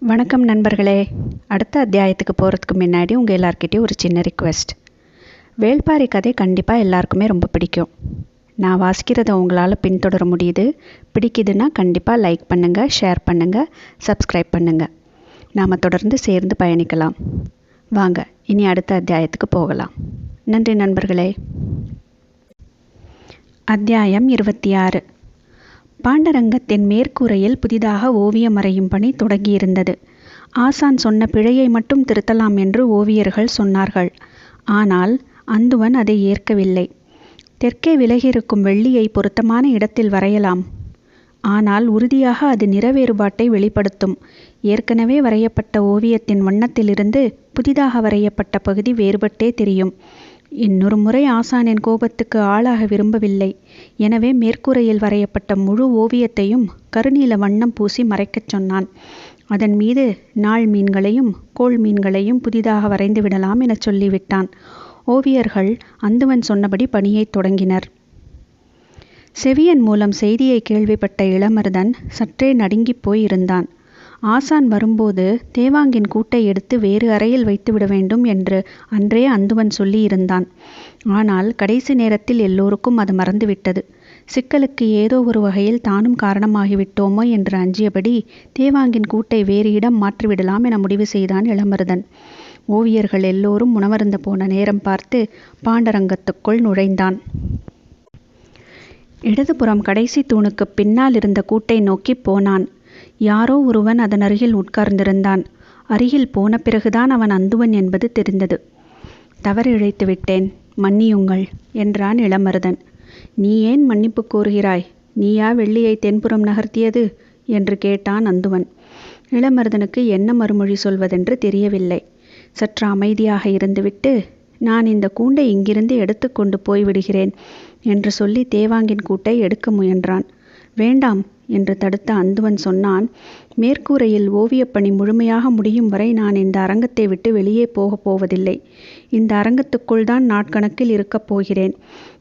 வணக்கம் நண்பர்களே. அடுத்த அத்தியாயத்துக்கு போகிறதுக்கு முன்னாடி உங்கள் எல்லார்கிட்டயும் ஒரு சின்ன ரிக்வெஸ்ட் வேள்பாரி கதை கண்டிப்பாக எல்லாருக்குமே ரொம்ப பிடிக்கும். நான் வாசிக்கிறத உங்களால் பின்தொடர முடியுது. பிடிக்குதுன்னா கண்டிப்பாக லைக் பண்ணுங்கள் ஷேர் பண்ணுங்கள் சப்ஸ்கிரைப் பண்ணுங்கள் நாம் தொடர்ந்து சேர்ந்து பயணிக்கலாம். வாங்க இனி அடுத்த அத்தியாயத்துக்கு போகலாம். நன்றி நண்பர்களே. அத்தியாயம் இருபத்தி ஆறு. பாண்டரங்கத்தின் மேற்கூரையில் புதிதாக ஓவியம் வரையும் பணி தொடங்கியிருந்தது. ஆசான் சொன்ன பிழையை மட்டும் திருத்தலாம் என்று ஓவியர்கள் சொன்னார்கள். ஆனால் அந்துவன் அதை ஏற்கவில்லை. தெற்கே விலகியிருக்கும் வெள்ளியை பொருத்தமான இடத்தில் வரையலாம். ஆனால் உறுதியாக அது நிற வேறுபாட்டை வெளிப்படுத்தும். ஏற்கனவே வரையப்பட்ட ஓவியத்தின் வண்ணத்திலிருந்து புதிதாக வரையப்பட்ட பகுதி வேறுபட்டே தெரியும். இன்னொரு முறை ஆசானின் கோபத்துக்கு ஆளாக விரும்பவில்லை. எனவே மேற்கூரையில் வரையப்பட்ட முழு ஓவியத்தையும் கருநீல வண்ணம் பூசி மறைக்கச் சொன்னான். அதன் மீது நாள் மீன்களையும் கோள் மீன்களையும் புதிதாக வரைந்து விடலாம் எனச் சொல்லிவிட்டான். ஓவியர்கள் அந்துவன் சொன்னபடி பணியைத் தொடங்கினர். செவியன் மூலம் செய்தியை கேள்விப்பட்ட இளமருதன் சற்றே நடுங்கிப் போய் இருந்தான் ஆசான் வரும்போது தேவாங்கின் கூட்டை எடுத்து வேறு அறையில் வைத்துவிட வேண்டும் என்று அன்றே அந்துவன் சொல்லியிருந்தான். ஆனால் கடைசி நேரத்தில் எல்லோருக்கும் அது மறந்துவிட்டது. சிக்கலுக்கு ஏதோ ஒரு வகையில் தானும் காரணமாகிவிட்டோமோ என்று அஞ்சியபடி தேவாங்கின் கூட்டை வேறு இடம் மாற்றிவிடலாம் என முடிவு செய்தான் இளமருதன். ஓவியர்கள் எல்லோரும் உணவருந்த போன நேரம் பார்த்து பாண்டரங்கத்துக்குள் நுழைந்தான். இடதுபுறம் கடைசி தூணுக்கு பின்னால் இருந்த கூட்டை நோக்கி போனான். யாரோ ஒருவன் அதன் அருகில் உட்கார்ந்திருந்தான். அருகில் போன பிறகுதான் அவன் அந்துவன் என்பது தெரிந்தது. தவறு இழைத்து விட்டேன் மன்னியுங்கள் என்றான் இளமருதன். நீ ஏன் மன்னிப்பு கோருகிறாய்? நீயா வெள்ளியை தென்புறம் நகர்த்தியது? என்று கேட்டான் அந்துவன். இளமருதனுக்கு என்ன மறுமொழி சொல்வதென்று தெரியவில்லை. சற்று அமைதியாக இருந்துவிட்டு நான் இந்த கூண்டை இங்கிருந்து எடுத்துக்கொண்டு போய்விடுகிறேன் என்று சொல்லி தேவாங்கின் கூட்டை எடுக்க முயன்றான். வேண்டாம் என்று தடுத்த அந்துவன் சொன்னான் மேற்கூரையில் ஓவியப்பணி முழுமையாக முடியும் வரை நான் இந்த அரங்கத்தை விட்டு வெளியே போகப் போவதில்லை. இந்த அரங்கத்துக்குள் தான் நாட்கணக்கில் இருக்கப் போகிறேன்.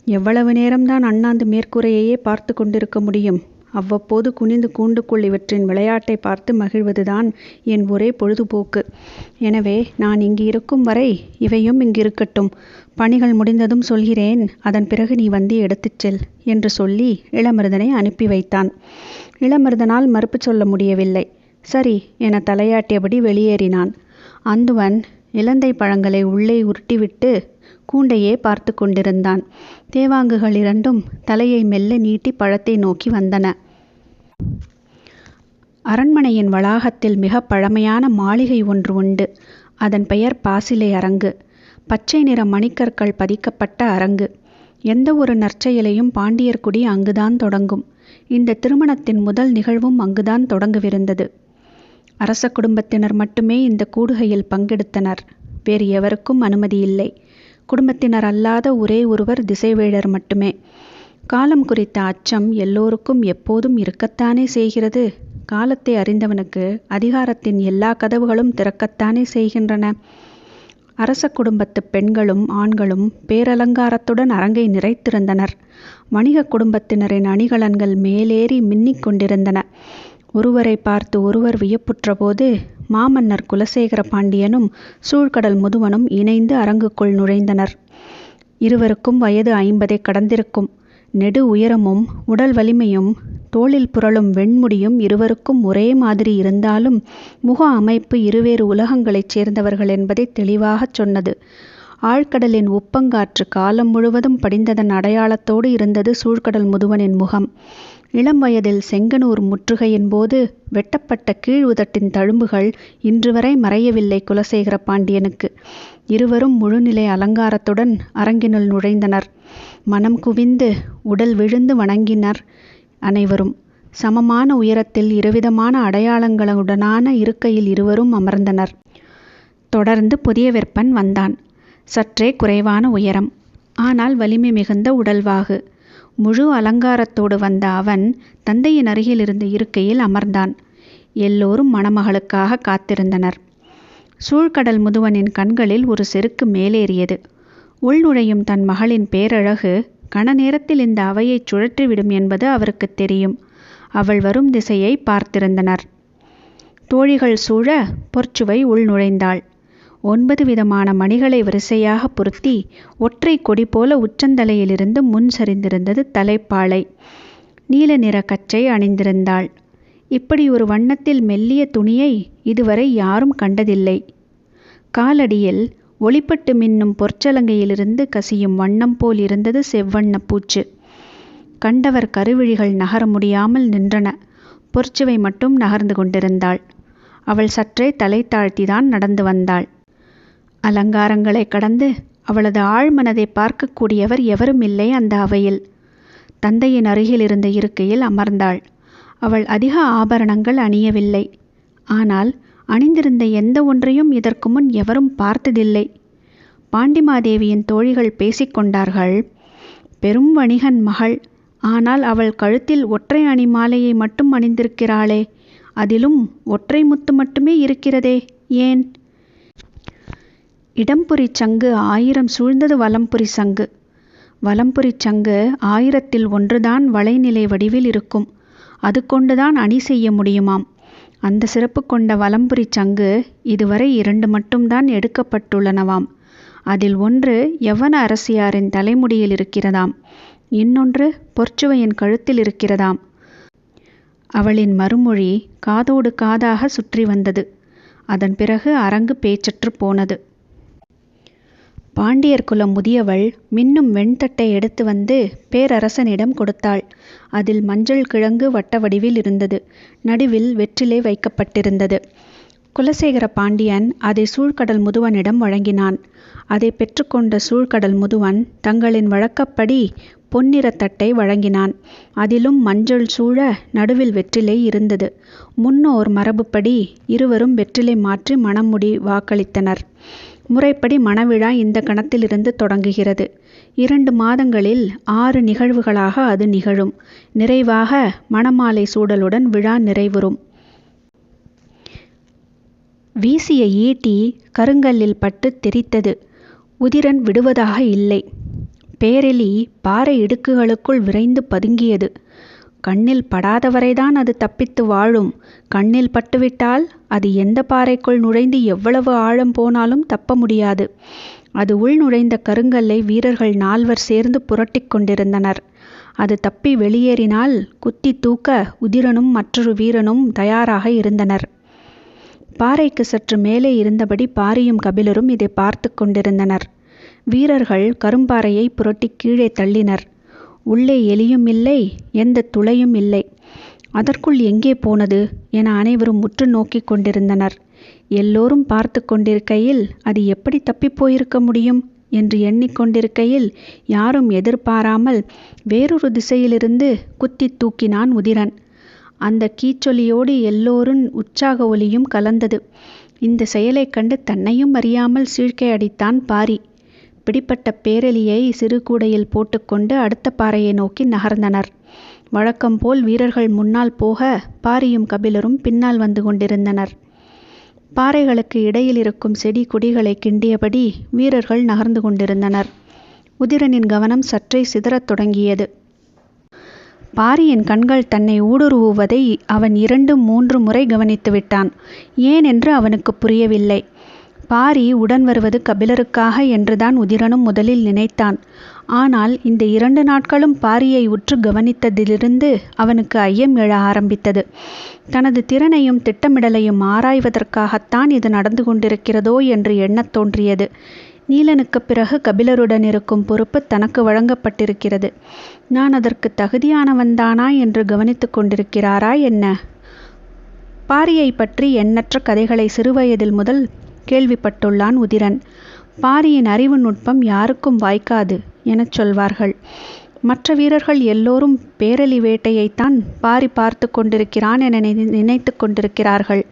எவ்வளவு நேரம்தான் அண்ணாந்து மேற்கூரையையே பார்த்து கொண்டிருக்க முடியும்? அவ்வப்போது குனிந்து கூண்டுக்குள் இவற்றின் விளையாட்டை பார்த்து மகிழ்வதுதான் என் ஒரே பொழுதுபோக்கு. எனவே நான் இங்கு இருக்கும் வரை இவையும் இங்கிருக்கட்டும். பணிகள் முடிந்ததும் சொல்கிறேன் அதன் பிறகு நீ வந்து எடுத்துச் செல் என்று சொல்லி இளமருதனை அனுப்பி வைத்தான். இளமருதனால் மறுப்பு சொல்ல முடியவில்லை. சரி என தலையாட்டியபடி வெளியேறினான். அந்துவன் இலந்தை பழங்களை உள்ளே உருட்டிவிட்டு கூண்டையே பார்த்து கொண்டிருந்தான். தேவாங்குகள் இரண்டும் தலையை மெல்ல நீட்டி பழத்தை நோக்கி வந்தன. அரண்மனையின் வளாகத்தில் மிக பழமையான மாளிகை ஒன்று உண்டு. அதன் பெயர் பாசிலை அரங்கு. பச்சை நிற மணிக்கற்கள் பதிக்கப்பட்ட அரங்கு. எந்த ஒரு நற்செயலையும் பாண்டியர் குடி அங்குதான் தொடங்கும். இந்த திருமணத்தின் முதல் நிகழ்வும் அங்குதான் தொடங்கவிருந்தது. அரச குடும்பத்தினர் மட்டுமே இந்த கூடுகையில் பங்கெடுத்தனர். வேறு எவருக்கும் அனுமதி இல்லை. குடும்பத்தினர் அல்லாத ஒரே ஒருவர் திசைவேழர் மட்டுமே. காலம் குறித்த அச்சம் எல்லோருக்கும் எப்போதும் இருக்கத்தானே செய்கிறது. காலத்தை அறிந்தவனுக்கு அதிகாரத்தின் எல்லா கதவுகளும் திறக்கத்தானே செய்கின்றன. அரச குடும்பத்து பெண்களும் ஆண்களும் பேரலங்காரத்துடன் அரங்கை நிறைத்திருந்தனர். வணிக குடும்பத்தினரின் அணிகலன்கள் மேலேறி மின்னிக் கொண்டிருந்தன. ஒருவரை பார்த்து ஒருவர் வியப்புற்றபோது மாமன்னர் குலசேகர பாண்டியனும் சூழ்கடல் முதுவனும் இணைந்து அரங்குக்குள் நுழைந்தனர். இருவருக்கும் வயது ஐம்பதை கடந்திருக்கும். நெடு உயரமும் உடல் வலிமையும் தோளில் புரளும் வெண்முடியும் இருவருக்கும் ஒரே மாதிரி இருந்தாலும் முக அமைப்பு இருவேறு உலகங்களைச் சேர்ந்தவர்கள் என்பதை தெளிவாகச் சொன்னது. ஆழ்கடலின் உப்பங்காற்று காலம் முழுவதும் படிந்ததன் அடையாளத்தோடு இருந்தது சூழ்கடல் முதுவனின் முகம். இளம் வயதில் செங்கனூர் முற்றுகையின் போது வெட்டப்பட்ட கீழ் உதட்டின் தழும்புகள் இன்று வரை மறையவில்லை குலசேகர பாண்டியனுக்கு. இருவரும் முழுநிலை அலங்காரத்துடன் அரங்கினுள் நுழைந்தனர். மனம் குவிந்து உடல் விழுந்து வணங்கினர் அனைவரும். சமமான உயரத்தில் இருவிதமான அடையாளங்களுடனான இருக்கையில் இருவரும் அமர்ந்தனர். தொடர்ந்து புதிய வெப்பன் வந்தான். சற்றே குறைவான உயரம். ஆனால் வலிமை மிகுந்த உடல்வாகு. முழு அலங்காரத்தோடு வந்த அவன் தந்தையின் அருகில் இருந்த இருக்கையில் அமர்ந்தான். எல்லோரும் மணமகளுக்காக காத்திருந்தனர். சூழ்கடல் முதுவனின் கண்களில் ஒரு செருக்கு மேலேறியது. உள்நுழையும் தன் மகளின் பேரழகு கன நேரத்தில் இந்த அவையைச் சுழற்றிவிடும் என்பது அவருக்கு தெரியும். அவள் வரும் திசையை பார்த்திருந்தனர். தோழிகள் சூழ பொற்சுவை உள்நுழைந்தாள் ஒன்பது விதமான மணிகளை வரிசையாக பொருத்தி ஒற்றை கொடி போல உச்சந்தலையிலிருந்து முன் சரிந்திருந்தது தலைப்பாளை. நீல நிற கச்சை அணிந்திருந்தாள். இப்படி ஒரு வண்ணத்தில் மெல்லிய துணியை இதுவரை யாரும் கண்டதில்லை. காலடியில் ஒளிப்பட்டு மின்னும் பொற்சலங்கையிலிருந்து கசியும் வண்ணம் போல் இருந்தது செவ்வண்ணப் பூச்சு. கண்டவர் கருவிழிகள் நகர முடியாமல் நின்றன. பொற்சுவை மட்டும் நகர்ந்து கொண்டிருந்தாள். அவள் சற்றே தலை தாழ்த்திதான் நடந்து வந்தாள். அலங்காரங்களை கடந்து அவளது ஆழ்மனதை பார்க்கக்கூடியவர் எவரும் இல்லை அந்த அவையில். தந்தையின் அருகில் இருந்த இருக்கையில் அமர்ந்தாள். அவள் அதிக ஆபரணங்கள் அணியவில்லை. ஆனால் அணிந்திருந்த எந்த ஒன்றையும் இதற்கு முன் எவரும் பார்த்ததில்லை. பாண்டிமாதேவியின் தோழிகள் பேசிக்கொண்டார்கள் பெரும் வணிகன் மகள். ஆனால் அவள் கழுத்தில் ஒற்றை அணி மாலையை மட்டும் அணிந்திருக்கிறாளே. அதிலும் ஒற்றை முத்து மட்டுமே இருக்கிறதே. ஏன்? இடம்புரி சங்கு ஆயிரம் சூழ்ந்தது வலம்புரி சங்கு. வலம்புரி சங்கு ஆயிரத்தில் ஒன்றுதான் வளைநிலை வடிவில் இருக்கும். அது கொண்டுதான் அணி செய்ய முடியுமாம். அந்த சிறப்பு கொண்ட வலம்புரி சங்கு இதுவரை இரண்டு மட்டும்தான் எடுக்கப்பட்டுள்ளனவாம். அதில் ஒன்று யவன அரசியாரின் தலைமுடியில் இருக்கிறதாம். இன்னொன்று பொற்சுவையின் கழுத்தில் இருக்கிறதாம். அவளின் மறுமொழி காதோடு காதாக சுற்றி வந்தது. அதன் பிறகு அரங்கு பேச்சற்று போனது. பாண்டியர் குலம் முதியவள் மின்னும் வெண்தட்டை எடுத்து வந்து பேரரசனிடம் கொடுத்தாள். அதில் மஞ்சள் கிழங்கு வட்ட வடிவில் இருந்தது. நடுவில் வெற்றிலை வைக்கப்பட்டிருந்தது. குலசேகர பாண்டியன் அதை சூழ்கடல் முதுவனிடம் வழங்கினான். அதை பெற்றுக்கொண்ட சூழ்கடல் முதுவன் தங்களின் வழக்கப்படி பொன்னிற தட்டை வழங்கினான். அதிலும் மஞ்சள் சூழ நடுவில் வெற்றிலை இருந்தது. முன்னோர் மரபுப்படி இருவரும் வெற்றிலை மாற்றி மணமுடி வாக்களித்தனர். முறைப்படி மணவிழா இந்த கணத்திலிருந்து தொடங்குகிறது. இரண்டு மாதங்களில் ஆறு நிகழ்வுகளாக அது நிகழும். நிறைவாக மணமாலை சூடலுடன் விழா நிறைவுறும். வீசிய ஈட்டி கருங்கல்லில் பட்டு தெரித்தது. உதிரன் விடுவதாக இல்லை. பேரெலி பாறை இடுக்குகளுக்குள் விரைந்து பதுங்கியது. கண்ணில் படாதவரைதான் அது தப்பித்து வாழும். கண்ணில் பட்டுவிட்டால் அது எந்த பாறைக்குள் நுழைந்து எவ்வளவு ஆழம் போனாலும் தப்ப முடியாது. அது உள் நுழைந்த கருங்கல்லை வீரர்கள் நால்வர் சேர்ந்து புரட்டிக் கொண்டிருந்தனர். அது தப்பி வெளியேறினால் குத்தி தூக்க உதிரனும் மற்றொரு வீரனும் தயாராக இருந்தனர். பாறைக்கு சற்று மேலே இருந்தபடி பாரியும் கபிலரும் இதை பார்த்து கொண்டிருந்தனர். வீரர்கள் கரும்பாறையை புரட்டி கீழே தள்ளினர். உள்ளே எலியும் இல்லை எந்த துளையும் இல்லை. அதற்குள் எங்கே போனது என அனைவரும் உற்று நோக்கிக் கொண்டிருந்தனர். எல்லோரும் பார்த்து கொண்டிருக்கையில் அது எப்படி தப்பிப் போயிருக்க முடியும் என்று எண்ணிக்கொண்டிருக்கையில் யாரும் எதிர்பாராமல் வேறொரு திசையிலிருந்து குத்தி தூக்கினான் உதிரன். அந்த கீச்சொலியோடு எல்லோரும் உற்சாக ஒலியும் கலந்தது. இந்த செயலைக் கண்டு தன்னையும் அறியாமல் சீழ்க்கை அடித்தான் பாரி. பிடிப்பட்ட பேரெலியை சிறு கூடையில் போட்டுக்கொண்டு அடுத்த பாறையை நோக்கி நகர்ந்தனர். வழக்கம் போல் வீரர்கள் முன்னால் போக பாரியும் கபிலரும் பின்னால் வந்து கொண்டிருந்தனர். பாறைகளுக்கு இடையில் இருக்கும் செடி கொடிகளை கிண்டியபடி வீரர்கள் நகர்ந்து கொண்டிருந்தனர். உதிரனின் கவனம் சற்றே சிதறத் தொடங்கியது. பாரியின் கண்கள் தன்னை ஊடுருவுவதை அவன் இரண்டு மூன்று முறை கவனித்து விட்டான். ஏன் என்று அவனுக்கு புரியவில்லை. பாரி உடன் வருவது கபிலருக்காக என்றுதான் உதிரனும் முதலில் நினைத்தான். ஆனால் இந்த இரண்டு நாட்களும் பாரியை உற்று கவனித்ததிலிருந்து அவனுக்கு ஐயம் எழ ஆரம்பித்தது. தனது திறனையும் திட்டமிடலையும் ஆராய்வதற்காகத்தான் இது நடந்து கொண்டிருக்கிறதோ என்று எண்ணத் தோன்றியது. நீலனுக்கு பிறகு கபிலருடன் இருக்கும் பொறுப்பு தனக்கு வழங்கப்பட்டிருக்கிறது. நான் அதற்கு தகுதியானவன்தானா என்று கவனித்து கொண்டிருக்கிறாரா என்ன? பாரியை பற்றி எண்ணற்ற கதைகளை சிறுவயதில் முதல் கேள்விப்பட்டுள்ளான் உதிரன். பாரியின் அறிவு நுட்பம் யாருக்கும் வாய்க்காது எனச் சொல்வார்கள். மற்ற வீரர்கள் எல்லோரும் பேரலி வேட்டையைத்தான் பாரி பார்த்து கொண்டிருக்கிறான் என நினைத்து கொண்டிருக்கிறார்கள்.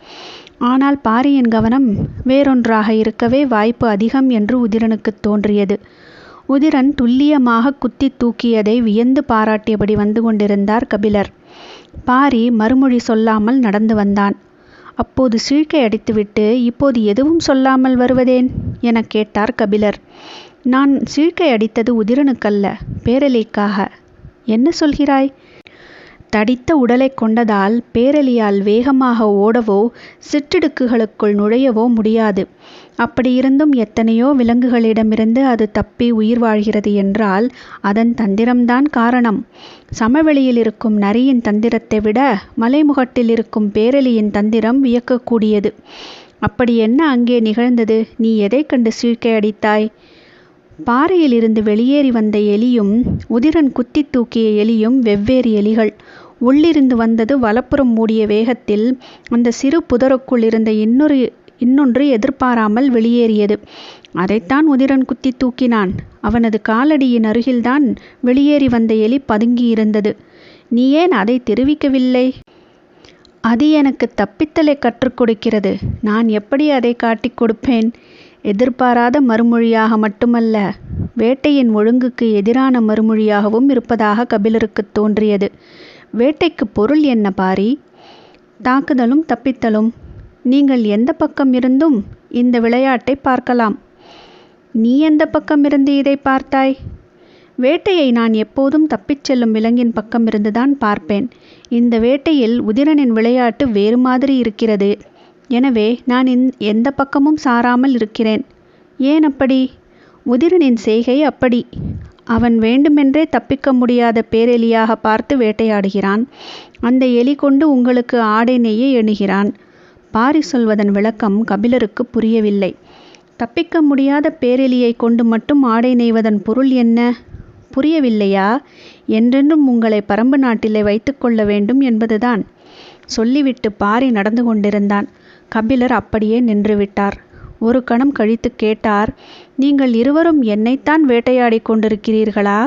ஆனால் பாரியின் கவனம் வேறொன்றாக இருக்கவே வாய்ப்பு அதிகம் என்று உதிரனுக்கு தோன்றியது. உதிரன் துல்லியமாக குத்தி தூக்கியதை வியந்து பாராட்டியபடி வந்து கொண்டிருந்தார் கபிலர். பாரி மறுமொழி சொல்லாமல் நடந்து வந்தான். அப்போது சீழ்க்கை அடித்துவிட்டு இப்போது எதுவும் சொல்லாமல் வருவதேன்? என கேட்டார் கபிலர். நான் சீழ்க்கை அடித்தது உதிரனுக்கல்ல பேரலிக்காக. என்ன சொல்கிறாய்? தடித்த உடலைக் கொண்டதால் பேரெலியால் வேகமாக ஓடவோ சிற்றிடுக்குகளுக்குள் நுழையவோ முடியாது. அப்படியிருந்தும் எத்தனையோ விலங்குகளிடமிருந்து அது தப்பி உயிர் வாழ்கிறது என்றால் அதன் தந்திரம்தான் காரணம். சமவெளியில் இருக்கும் நரியின் தந்திரத்தை விட மலைமுகட்டில் இருக்கும் பேரெலியின் தந்திரம் வியக்கக்கூடியது. அப்படி என்ன அங்கே நிகழ்ந்தது? நீ எதைக் கண்டு சீழ்க்கை அடித்தாய்? பாறையிலிருந்து வெளியேறி வந்த எலியும் உதிரன் குத்தி தூக்கிய எலியும் வெவ்வேறு எலிகள். உள்ளிருந்து வந்தது வலப்புறம் மூடிய வேகத்தில் அந்த சிறு புதருக்குள் இருந்த இன்னொரு இன்னொன்று எதிர்பாராமல் வெளியேறியது. அதைத்தான் உதிரன் குத்தி தூக்கினான். அவனது காலடியின் அருகில்தான் வெளியேறி வந்த எலி பதுங்கியிருந்தது. நீ ஏன் அதை தெரிவிக்கவில்லை? அது எனக்கு தப்பித்தலை கற்றுக் கொடுக்கிறது. நான் எப்படி அதை காட்டிக் கொடுப்பேன்? எதிர்பாராத மறுமொழியாக மட்டுமல்ல வேட்டையின் ஒழுங்குக்கு எதிரான மறுமொழியாகவும் இருப்பதாக கபிலருக்குத் தோன்றியது. வேட்டைக்கு பொருள் என்ன பாரி? தாக்குதலும் தப்பித்தலும். நீங்கள் எந்த பக்கம் இருந்தும் இந்த விளையாட்டை பார்க்கலாம். நீ எந்த பக்கம் இருந்து இதை பார்த்தாய்? வேட்டையை நான் எப்போதும் தப்பிச் செல்லும் விலங்கின் பக்கம் இருந்துதான் பார்ப்பேன். இந்த வேட்டையில் உதிரனின் விளையாட்டு வேறு மாதிரி இருக்கிறது. எனவே நான் எந்த பக்கமும் சாராமல் இருக்கிறேன். ஏன் அப்படி? உதிரனின் செய்கை அப்படி. அவன் வேண்டுமென்றே தப்பிக்க முடியாத பேரெலியாக பார்த்து வேட்டையாடுகிறான். அந்த எலி கொண்டு உங்களுக்கு ஆடை நெய்ய எண்ணுகிறான். பாரி சொல்வதன் விளக்கம் கபிலருக்கு புரியவில்லை. தப்பிக்க முடியாத பேரெலியை கொண்டு மட்டும் ஆடை நெய்வதன் பொருள் என்ன? புரியவில்லையா? என்றென்றும் உங்களை பரம்பு நாட்டிலே வைத்துக்கொள்ள வேண்டும் என்பதுதான். சொல்லிவிட்டு பாரி நடந்து கொண்டிருந்தான். கபிலர் அப்படியே நின்றுவிட்டார். ஒரு கணம் கழித்து கேட்டார் நீங்கள் இருவரும் என்னைத்தான் வேட்டையாடி கொண்டிருக்கிறீர்களா?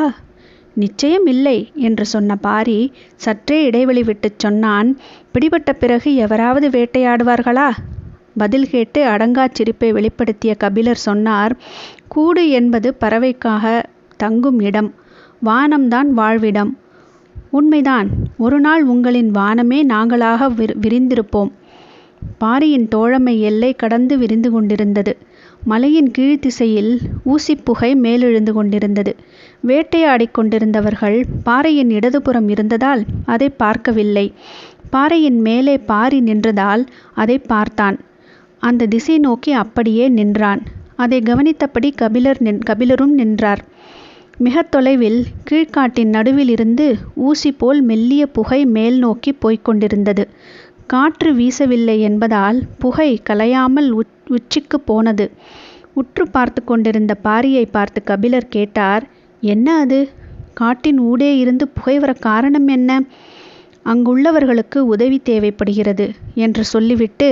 நிச்சயம் இல்லை என்று சொன்ன பாரி சற்றே இடைவெளி விட்டுச் சொன்னான் பிடிபட்ட பிறகு எவராவது வேட்டையாடுவார்களா? பதில் கேட்டு அடங்காச் சிரிப்பை வெளிப்படுத்திய கபிலர் சொன்னார் கூடு என்பது பறவைக்காக தங்கும் இடம் வானம்தான் வாழ்விடம். உண்மைதான் ஒரு நாள் உங்களின் வானமே நாங்களாக விரிந்திருப்போம். பாரியின் தோழமை எல்லை கடந்து விரிந்து கொண்டிருந்தது. மலையின் கீழ் திசையில் ஊசிப்புகை மேலெழுந்து கொண்டிருந்தது. வேட்டையாடிக் கொண்டிருந்தவர்கள் பாறையின் இடதுபுறம் இருந்ததால் அதை பார்க்கவில்லை. பாறையின் மேலே பாரி நின்றதால் அதை பார்த்தான். அந்த திசை நோக்கி அப்படியே நின்றான். அதை கவனித்தபடி கபிலர் நின் கபிலரும் நின்றார். மிக தொலைவில் கீழ்காட்டின் நடுவில் இருந்து ஊசி போல் மெல்லிய புகை மேல் நோக்கி போய்க் கொண்டிருந்தது. காற்று வீசவில்லை என்பதால் புகை கலையாமல் உச்சிக்கு போனது. உற்று பார்த்து கொண்டிருந்த பாரியை பார்த்து கபிலர் கேட்டார் என்ன அது? காட்டின் ஊடே இருந்து புகை வர காரணம் என்ன? அங்குள்ளவர்களுக்கு உதவி தேவைப்படுகிறது என்று சொல்லிவிட்டு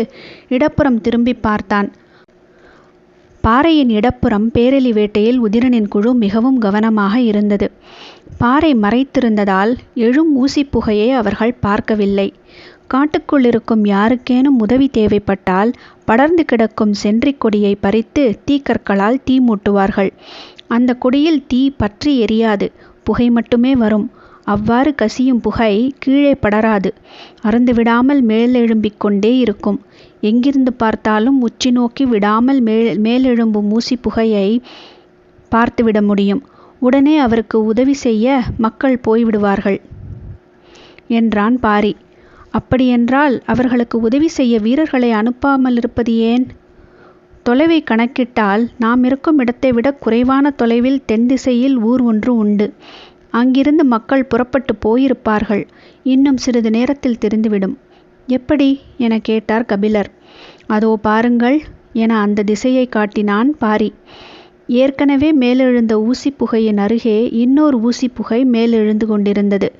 இடப்புறம் திரும்பி பார்த்தான். பாறையின் இடப்புறம் பேரெலி வேட்டையில் உதிரனின் குழு மிகவும் கவனமாக இருந்தது. பாறை மறைத்திருந்ததால் எழும் ஊசி புகையை அவர்கள் பார்க்கவில்லை. காட்டுக்குள் இருக்கும் யாருக்கேனும் உதவி தேவைப்பட்டால் படர்ந்து கிடக்கும் சென்றிக் கொடியை பறித்து தீக்கற்களால் தீ மூட்டுவார்கள். அந்த கொடியில் தீ பற்றி எரியாது. புகை மட்டுமே வரும். அவ்வாறு கசியும் புகை கீழே படராது. அறந்து விடாமல் மேலெழும்பிக் கொண்டே இருக்கும். எங்கிருந்து பார்த்தாலும் உச்சி நோக்கி விடாமல் மேல் மேலெழும்பும் ஊசி புகையை பார்த்துவிட முடியும். உடனே அவருக்கு உதவி செய்ய மக்கள் போய்விடுவார்கள். என்றான் பாரி. அப்படியென்றால் அவர்களுக்கு உதவி செய்ய வீரர்களை அனுப்பாமல் இருப்பது ஏன்? தொலைவை கணக்கிட்டால் நாம் இருக்கும் இடத்தை விட குறைவான தொலைவில் தென் திசையில் ஊர் ஒன்று உண்டு. அங்கிருந்து மக்கள் புறப்பட்டு போயிருப்பார்கள். இன்னும் சிறிது நேரத்தில் தெரிந்துவிடும். எப்படி? என கேட்டார் கபிலர். அதோ பாருங்கள் என அந்த திசையை காட்டினான் பாரி. ஏற்கனவே மேலெழுந்த ஊசி புகையின் அருகே இன்னொரு ஊசி புகை மேலெழுந்து கொண்டிருந்தது.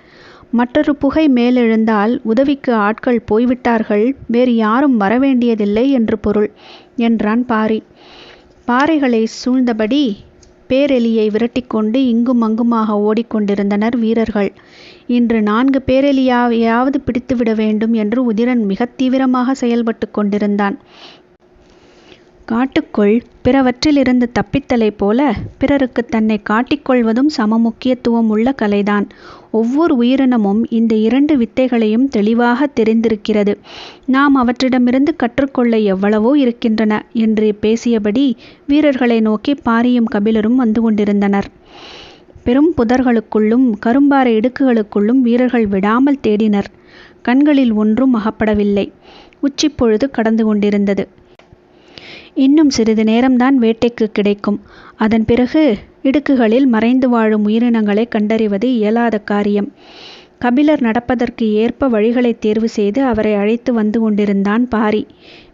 மற்றொரு புகை மேலெழுந்தால் உதவிக்கு ஆட்கள் போய்விட்டார்கள் வேறு யாரும் வரவேண்டியதில்லை என்று பொருள் என்றான் பாரி. பாறைகளை சூழ்ந்தபடி பேரெலியை விரட்டிக்கொண்டு இங்கும் அங்குமாக ஓடிக்கொண்டிருந்தனர் வீரர்கள். இன்று நான்கு பேரெலியாவையாவது பிடித்துவிட வேண்டும் என்று உதிரன் மிக தீவிரமாக செயல்பட்டு கொண்டிருந்தான். காட்டுக்குள் பிறவற்றிலிருந்து தப்பித்தலைப் போல பிறருக்கு தன்னை காட்டிக்கொள்வதும் சம முக்கியத்துவம் உள்ள கலைதான். ஒவ்வொரு உயிரினமும் இந்த இரண்டு வித்தைகளையும் தெளிவாக தெரிந்திருக்கிறது. நாம் அவற்றிடமிருந்து கற்றுக்கொள்ள எவ்வளவோ இருக்கின்றன என்று பேசியபடி வீரர்களை நோக்கி பாரியும் கபிலரும் வந்து கொண்டிருந்தனர். பெரும் புதர்களுக்குள்ளும் கரும்பாறை இடுக்குகளுக்குள்ளும் வீரர்கள் விடாமல் தேடினர். கண்களில் ஒன்றும் அகப்படவில்லை. உச்சிப்பொழுது கடந்து கொண்டிருந்தது. இன்னும் சிறிது நேரம்தான் வேட்டைக்கு கிடைக்கும். அதன் பிறகு இடுக்குகளில் மறைந்து வாழும் உயிரினங்களை கண்டறிவது இயலாத காரியம். கபிலர் நடப்பதற்கு ஏற்ப வழிகளை தேர்வு செய்து அவரை அழைத்து வந்து கொண்டிருந்தான் பாரி.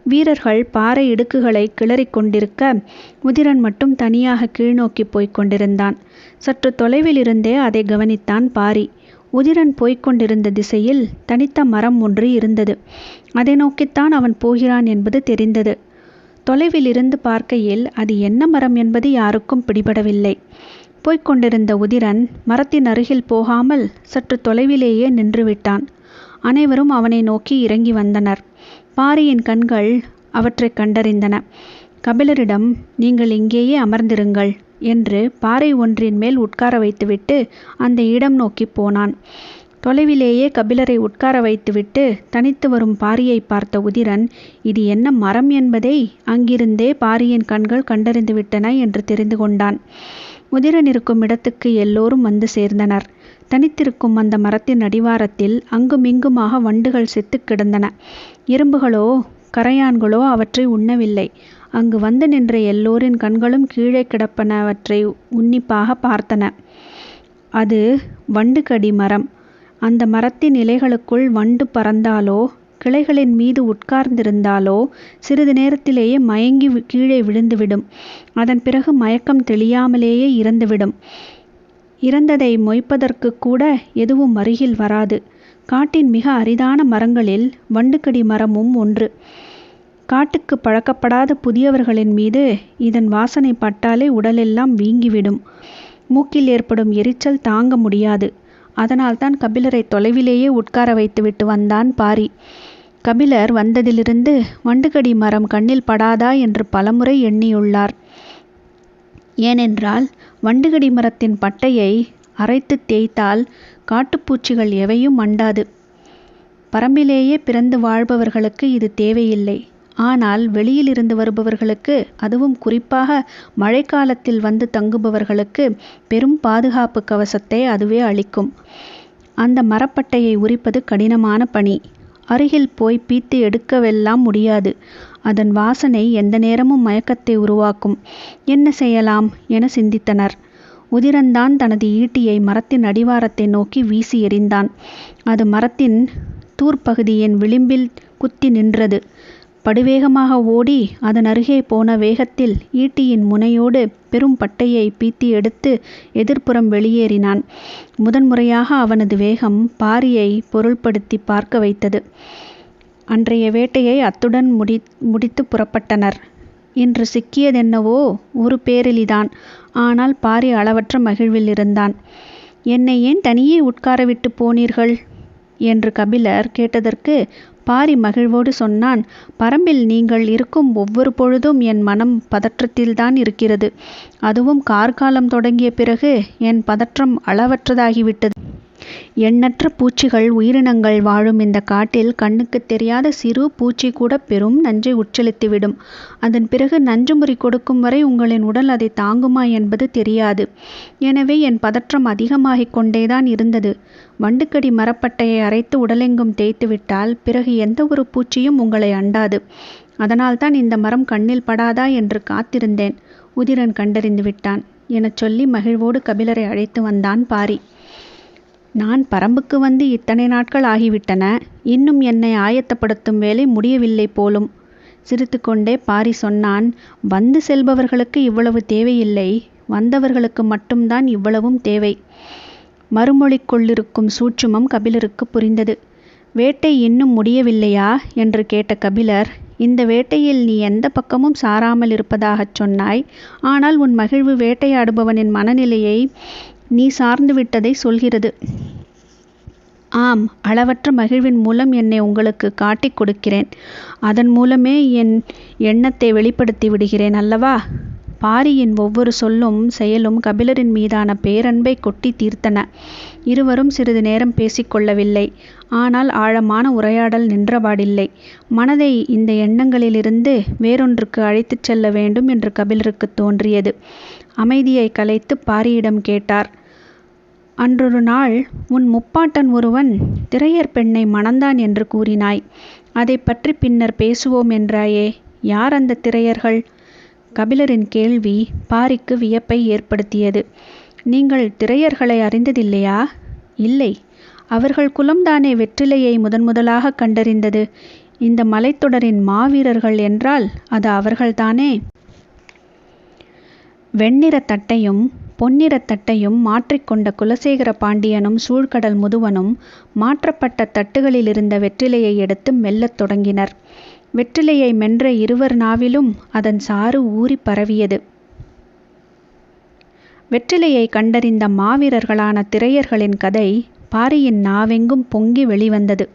வீரர்கள் பாறை இடுக்குகளை கிளறிக் கொண்டிருக்க உதிரன் மட்டும் தனியாக கீழ்நோக்கி போய்க் கொண்டிருந்தான். சற்று தொலைவில் இருந்தே அதை கவனித்தான் பாரி. உதிரன் போய்க் கொண்டிருந்த திசையில் தனித்த மரம் ஒன்று இருந்தது. அதை நோக்கித்தான் அவன் போகிறான் என்பது தெரிந்தது. தொலைவில் இருந்து பார்க்கையில் அது என்ன மரம் என்பது யாருக்கும் பிடிபடவில்லை. போய்க்கொண்டிருந்த உதிரன் மரத்தின் அருகில் போகாமல் சற்று தொலைவிலேயே நின்றுவிட்டான். அனைவரும் அவனை நோக்கி இறங்கி வந்தனர். பாரியின் கண்கள் அவற்றை கண்டறிந்தன. கபிலரிடம் நீங்கள் இங்கேயே அமர்ந்திருங்கள் என்று பாறை ஒன்றின் மேல் உட்கார வைத்துவிட்டு அந்த இடம் நோக்கி போனான். தொலைவிலேயே கபிலரை உட்கார வைத்துவிட்டு தனித்து வரும் பாரியை பார்த்த உதிரன் இது என்ன மரம் என்பதை? அங்கிருந்தே பாரியின் கண்கள் கண்டறிந்து விட்டன என்று தெரிந்து கொண்டான். உதிரன் இருக்கும் இடத்துக்கு எல்லோரும் வந்து சேர்ந்தனர். தனித்திருக்கும் அந்த மரத்தின் அடிவாரத்தில் அங்குமிங்குமாக வண்டுகள் செத்து கிடந்தன. இரும்புகளோ கரையான்களோ அவற்றை உண்ணவில்லை. அங்கு வந்து நின்ற எல்லோரின் கண்களும் கீழே கிடப்பனவற்றை உன்னிப்பாக பார்த்தன. அது வண்டுகடி மரம். அந்த மரத்தின் இலைகளுக்குள் வண்டு பறந்தாலோ கிளைகளின் மீது உட்கார்ந்திருந்தாலோ சிறிது நேரத்திலேயே மயங்கி கீழே விழுந்துவிடும். அதன் பிறகு மயக்கம் தெளியாமலேயே இறந்துவிடும். இறந்ததை மொய்ப்பதற்கு கூட எதுவும் அருகில் வராது. காட்டின் மிக அரிதான மரங்களில் வண்டுக்கடி மரமும் ஒன்று. காட்டுக்கு பழக்கப்படாத புதியவர்களின் மீது இதன் வாசனை பட்டாலே உடலெல்லாம் வீங்கிவிடும். மூக்கில் ஏற்படும் எரிச்சல் தாங்க முடியாது. அதனால்தான் கபிலரை தொலைவிலேயே உட்கார வைத்துவிட்டு வந்தான் பாரி. கபிலர் வந்ததிலிருந்து வண்டுகடி மரம் கண்ணில் படாதா? என்று பலமுறை எண்ணியுள்ளார். ஏனென்றால் வண்டுகடி மரத்தின் பட்டையை அரைத்து தேய்த்தால் காட்டுப்பூச்சிகள் எவையும் அண்டாது. பரம்பிலேயே பிறந்து வாழ்பவர்களுக்கு இது தேவையில்லை. ஆனால் வெளியிலிருந்து வருபவர்களுக்கு அதுவும் குறிப்பாக மழைக்காலத்தில் வந்து தங்குபவர்களுக்கு பெரும் பாதுகாப்பு கவசத்தை அதுவே அளிக்கும். அந்த மரப்பட்டையை உரிப்பது கடினமான பணி. அருகில் போய் பீத்து எடுக்கவெல்லாம் முடியாது. அதன் வாசனை எந்த நேரமும் மயக்கத்தை உருவாக்கும். என்ன செய்யலாம் என சிந்தித்தனர். உதிரன்தான் தனது ஈட்டியை மரத்தின் அடிவாரத்தை நோக்கி வீசி எறிந்தான். அது மரத்தின் தூர்ப்பகுதியின் விளிம்பில் குத்தி நின்றது. படுவேகமாக ஓடி அதன் அருகே போன வேகத்தில் ஈட்டியின் முனையோடு பெரும் பட்டையை பீத்தி எடுத்து எதிர்ப்புறம் வெளியேறினான். முதன்முறையாக அவனது வேகம் பாரியை பொருள்படுத்தி பார்க்க வைத்தது. அன்றைய வேட்டையை அத்துடன் முடி முடித்து புறப்பட்டனர். இன்று சிக்கியதென்னவோ ஒரு பேரிலிதான். ஆனால் பாரி அளவற்ற மகிழ்வில் இருந்தான். என்னை ஏன் தனியே உட்காரவிட்டு போனீர்கள்? என்று கபிலர் கேட்டதற்கு பாரி மகிழ்வோடு சொன்னான் பரம்பில் நீங்கள் இருக்கும் ஒவ்வொரு பொழுதும் என் மனம் பதற்றத்தில்தான் இருக்கிறது. அதுவும் கார்காலம் தொடங்கிய பிறகு என் பதற்றம் அளவற்றதாகிவிட்டது. எண்ணற்ற பூச்சிகள் உயிரினங்கள் வாழும் இந்த காட்டில் கண்ணுக்கு தெரியாத சிறு பூச்சி கூட பெரும் நஞ்சை உட்செலுத்திவிடும். அதன் பிறகு நஞ்சுமுறி கொடுக்கும் வரை உங்களின் உடல் அதை தாங்குமா என்பது தெரியாது. எனவே என் பதற்றம் அதிகமாகிக் கொண்டேதான் இருந்தது. வண்டுக்கடி மரப்பட்டையை அரைத்து உடலெங்கும் தேய்த்துவிட்டால் பிறகு எந்த ஒரு பூச்சியும் உங்களை அண்டாது. அதனால்தான் இந்த மரம் கண்ணில் படாதா என்று காத்திருந்தேன். உதிரன் கண்டறிந்து விட்டான். எனச் சொல்லி மகிழ்வோடு கபிலரை அழைத்து வந்தான் பாரி. நான் பரம்புக்கு வந்து இத்தனை நாட்கள் ஆகிவிட்டன. இன்னும் என்னை ஆயத்தப்படுத்தும் வேலை முடியவில்லை போலும். சிரித்துக்கொண்டே பாரி சொன்னான் வந்து செல்பவர்களுக்கு இவ்வளவு தேவையில்லை. வந்தவர்களுக்கு மட்டும்தான் இவ்வளவும் தேவை. மறுமொழி கொள்ளிருக்கும் சூட்சுமம் கபிலருக்கு புரிந்தது. வேட்டை இன்னும் முடியவில்லையா என்று கேட்ட கபிலர் இந்த வேட்டையில் நீ எந்த பக்கமும் சாராமல் இருப்பதாகச் சொன்னாய். ஆனால் உன் மகிழ்வு வேட்டையாடுபவனின் மனநிலையை நீ சார்ந்து விட்டதை சொல்கிறது. ஆம் அளவற்ற மகிழ்வின் மூலம் என்னை உங்களுக்கு காட்டிக் கொடுக்கிறேன். அதன் மூலமே என் எண்ணத்தை வெளிப்படுத்தி விடுகிறேன் அல்லவா? பாரியின் ஒவ்வொரு சொல்லும் செயலும் கபிலரின் மீதான பேரன்பை கொட்டி தீர்த்தன. இருவரும் சிறிது நேரம் பேசிக்கொள்ளவில்லை ஆனால் ஆழமான உரையாடல் நின்றபாடில்லை. மனதை இந்த எண்ணங்களிலிருந்து வேறொன்றுக்கு அழைத்துச் செல்ல வேண்டும் என்று கபிலருக்கு தோன்றியது. அமைதியை கலைத்து பாரியிடம் கேட்டார். அன்றொரு நாள் உன் முப்பாட்டன் ஒருவன் திரையர் பெண்ணை மணந்தான் என்று கூறினாய். அதை பற்றி பின்னர் பேசுவோம் என்றாயே யார் அந்த திரையர்கள்? கபிலரின் கேள்வி பாரிக்கு வியப்பை ஏற்படுத்தியது. நீங்கள் திரையர்களை அறிந்ததில்லையா? இல்லை. அவர்கள் குலம்தானே வெற்றிலையை முதன் முதலாக கண்டறிந்தது. இந்த மலைத்தொடரின் மாவீரர்கள் என்றால் அது அவர்கள்தானே? வெண்ணிற தட்டையும் பொன்னிறத் தட்டையும் மாற்றிக்கொண்ட குலசேகர பாண்டியனும் சூழ்கடல் முதுவனும் மாற்றப்பட்ட தட்டுகளிலிருந்த வெற்றிலையை எடுத்து மெல்லத் தொடங்கினர். வெற்றிலையை மென்ற இருவர் நாவிலும் அதன் சாறு ஊறிப் பரவியது. வெற்றிலையை கண்டறிந்த மாவீரர்களான திரையர்களின் கதை பாரியின் நாவெங்கும் பொங்கி வெளிவந்தது.